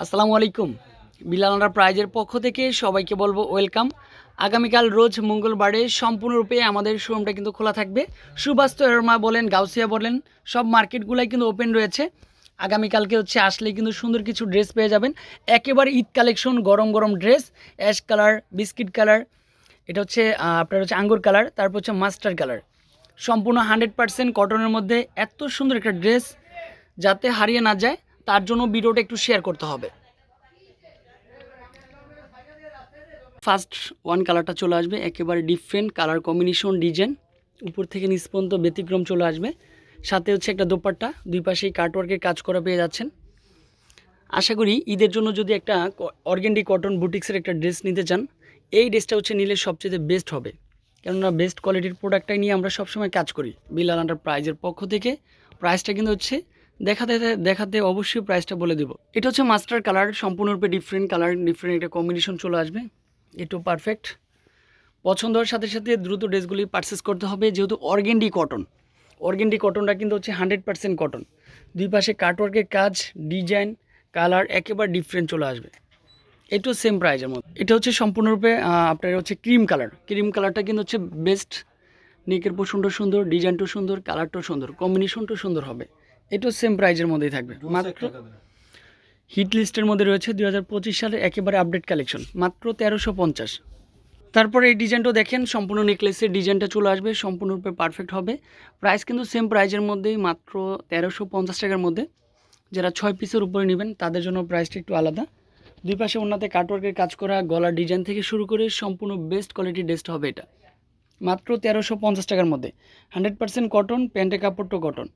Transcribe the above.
আসসালামু আলাইকুম। বিলালান্ডার প্রাইজের পক্ষ থেকে সবাইকে বলব ওয়েলকাম। আগামীকাল রোজ মঙ্গলবারে সম্পূর্ণরূপে আমাদের শোরুমটা কিন্তু খোলা থাকবে। সুবাস্ত এরমা বলেন, গাউসিয়া বলেন, সব মার্কেটগুলাই কিন্তু ওপেন রয়েছে। আগামীকালকে হচ্ছে আসলে কিন্তু সুন্দর কিছু ড্রেস পেয়ে যাবেন। একেবারে ঈদ কালেকশন, গরম গরম dress, ash colour, biscuit colour, এটা হচ্ছে আপনার হচ্ছে আঙ্গুর কালার, তারপর হচ্ছে মাস্টার কালার। সম্পূর্ণ হান্ড্রেড পার্সেন্ট কটনের মধ্যে এত সুন্দর একটা ড্রেস যাতে হারিয়ে না যায়। তার জন্য ভিডিওটা একটু শেয়ার করতে হবে। ফার্স্ট ওয়ান কালারটা চলে আসবে, একেবারে ডিফারেন্ট কালার কম্বিনেশন ডিজাইন উপর থেকে নিচ পর্যন্ত ব্যতিক্রম চলে আসবে। সাথে হচ্ছে একটা দোপাট্টা, দুই পাশেই কাটওয়ার্কের কাজ করা পেয়ে যাচ্ছেন। আশা করি ঈদের জন্য যদি একটা অর্গেন্ডি কটন বুটিক্সের একটা ড্রেস নিতে চান, এই ড্রেসটা হচ্ছে নিলে সবচেয়ে বেস্ট হবে। কেননা বেস্ট কোয়ালিটির প্রোডাক্টটাই নিয়ে আমরা সবসময় কাজ করি বিলাল আন্ডার প্রাইজের পক্ষ থেকে। প্রাইসটা কিন্তু হচ্ছে দেখাতে দেখাতে অবশ্যই প্রাইসটা বলে দেবো। এটা হচ্ছে মাস্টার কালার সম্পূর্ণরূপে ডিফারেন্ট কালার ডিফারেন্ট একটা কম্বিনেশন চলে আসবে। এটাও পারফেক্ট পছন্দ হওয়ার সাথে সাথে দ্রুত ড্রেসগুলি পারচেস করতে হবে, যেহেতু অর্গেন্ডি কটন অর্গেন্ডি কটনটা কিন্তু হচ্ছে হান্ড্রেড পার্সেন্ট কটন দুই পাশে কাটওয়ার্কের কাজ ডিজাইন কালার একেবারে ডিফারেন্ট চলে আসবে। এটাও সেম প্রাইজের মধ্যে। এটা হচ্ছে সম্পূর্ণরূপে আপনার হচ্ছে ক্রিম কালার ক্রিম কালারটা কিন্তু হচ্ছে বেস্ট নেকের পোষণটা সুন্দর ডিজাইনটাও সুন্দর কালারটাও সুন্দর কম্বিনেশনটাও সুন্দর হবে। এটাও সেম প্রাইজের মধ্যেই থাকবে। মাত্র হিট লিস্টের মধ্যে রয়েছে দুই হাজার পঁচিশ সালের একেবারে আপডেট কালেকশন মাত্র তেরোশো পঞ্চাশ। তারপরে এই ডিজাইনটাও দেখেন সম্পূর্ণ নেকলেসের ডিজাইনটা চলে আসবে সম্পূর্ণরূপে পারফেক্ট হবে। প্রাইস কিন্তু সেম প্রাইজের মধ্যেই মাত্র তেরোশো পঞ্চাশ টাকার মধ্যে। যারা ছয় পিসের উপরে নেবেন তাদের জন্য প্রাইসটা একটু আলাদা। দুই পাশে ওনাতে কাটওয়ার্কের কাজ করা গলার ডিজাইন থেকে শুরু করে সম্পূর্ণ বেস্ট কোয়ালিটি ড্রেসটা হবে এটা। মাত্র তেরোশো পঞ্চাশ টাকার মধ্যে। হান্ড্রেড পার্সেন্ট কটন প্যান্টের কাপড়টাও কটন